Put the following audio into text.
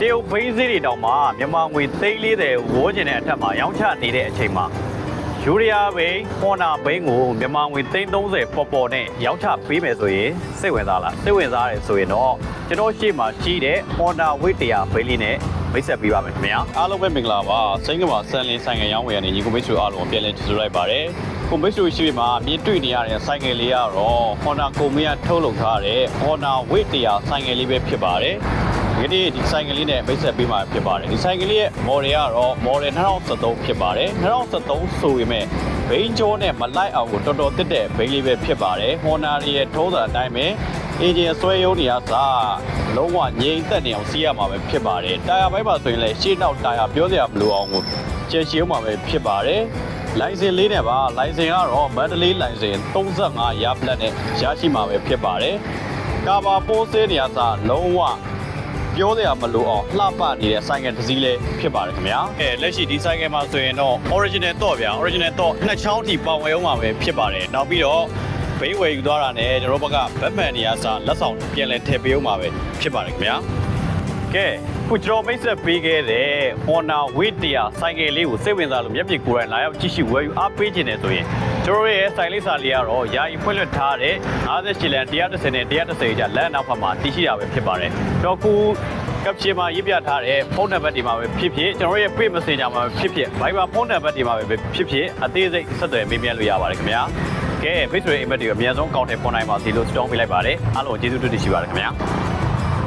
တရုတ်ဘိန်းစည်းတွေတောင်မှမြန်မာငွေ340ဝန်းကျင်တဲ့အထက်မှာရောင်းချနေတဲ့အချိန်မှာယူရီးယားဘိန်းဟွန်နာဘိန်းကိုမြန်မာငွေ330ပေါ်ပေါ်နဲ့ရောင်းချပေးမယ်ဆိုရင်စိတ်ဝင်စားလားစိတ်ဝင်စားတယ်ဆိုရင်တော့ကျွန်တော်ရှေ့မှာရှိတဲ့ဟွန်နာဝိတ်100ဘိန်းလေးနဲ့မိတ်ဆက်ပေးပါမယ်ခင်ဗျာအားလုံးပဲမင်္ဂလာပါစိန်ကမှာဆန်လင်းဆိုင်ငယ်ရောင်းဝယ်ရနေညီကိုမိတ်ဆွေအားလုံးပြန်လည်ကြိုဆိုလိုက်ပါတယ်ကိုမိတ်ဆွေရှိမှာမြင်တွေ့နေရတဲ့ဆိုင်ငယ်လေးကတော့ Honda ကုမ္ပဏီကထုတ်လုပ်ထားတဲ့ Honda Wave 100ဆိုင်ငယ်လေးပဲဖြစ်ပါတယ် ဒီနေ့ဒီဆိုင်ကလေးနဲ့မိတ်ဆက်ပေးမှာဖြစ်ပါတယ်ဒီဆိုင်ကလေးရဲ့ model ကတော့ model 2013ဖြစ်ပါတယ်2013ဆိုပေမဲ့ဘိန်းကျော်နဲ့မလိုက်အောင်ကိုတော်တော်တက်တဲ့ဘိန်းလေးပဲဖြစ်ပါတယ် Honda ရဲ့ထုံးစံအတိုင်းပဲ engine ဆွဲရုံးနေရစားလုံးဝငြိမ်သက်နေအောင်စီးရမှာပဲဖြစ်ပါတယ်တာယာဘိုက်ပါဆိုရင်လည်းရှေ့နောက်တာယာပြောစရာမလိုအောင်ကိုကျယ်ရှည်အောင်မှာပဲဖြစ်ပါတယ်လိုင်စင်လေးနဲ့ပါလိုင်စင်ကတော့မန္တလေးလိုင်စင်35ရပလက်နဲ့ရရှိမှာပဲဖြစ်ပါတယ်ကာဘာပိုးစင်းနေရစားလုံးဝ ပြောစရာမလိုအောင်လှပနေတဲ့ဆိုင်ကယ်တစ်စီးလေးဖြစ်ပါတယ်ခင်ဗျာအဲလက်ရှိဒီဆိုင်ကယ်မှာဆိုရင်တော့ original တော့ဗျာ original တော့နှစ်ချောင်းထိပေါင်ဝဲအောင်မှာပဲဖြစ်ပါတယ်နောက်ပြီးတော့ဘိန်းဝယ်ယူသွားတာနဲ့ကျွန်တော်ဘက်ကဘက်မန်နေရာစာလက်ဆောင်ပြန်လဲထည့်ပေးအောင်မှာပဲဖြစ်ပါတယ်ခင်ဗျာကဲ ခုကျွန်တော်မိတ်ဆက်ပေးခဲ့တဲ့ Honda Wave 100ဆိုင်ကယ်လေးကိုစိတ်ဝင်စားလို့မျက်ပြကိုယ်တိုင်လာရောက်ကြည့်ရှုဝယ်ယူအားပေးခြင်းနဲ့ဆိုရင်ကျွန်တော်ရဲ့ဆိုင်လေးစာလေးကတော့ယာယီဖွင့်လွှတ်ထားတဲ့58လန်130နဲ့130ကျလက်နောက်ဖက်မှာတည်ရှိတာပဲဖြစ်ပါတယ်တော့ခုကပ်ရှင်မှာရေးပြထားတဲ့ဖုန်းနံပါတ်တွေမှာပဲဖြစ်ဖြစ်ကျွန်တော်ရဲ့ page messenger မှာပဲဖြစ်ဖြစ် Viber ဖုန်းနံပါတ်တွေမှာပဲဖြစ်ဖြစ်အသေးစိတ်ဆက်သွယ်မေးမြန်းလို့ရပါတယ်ခင်ဗျာကဲ Facebook ရဲ့ email တွေကိုအများဆုံးကောင်းတဲ့ဖုန်းတိုင်းမှာဒီလို store ပေးလိုက်ပါတယ်အားလုံးကျေးဇူးတင်ရှိပါတယ်ခင်ဗျာ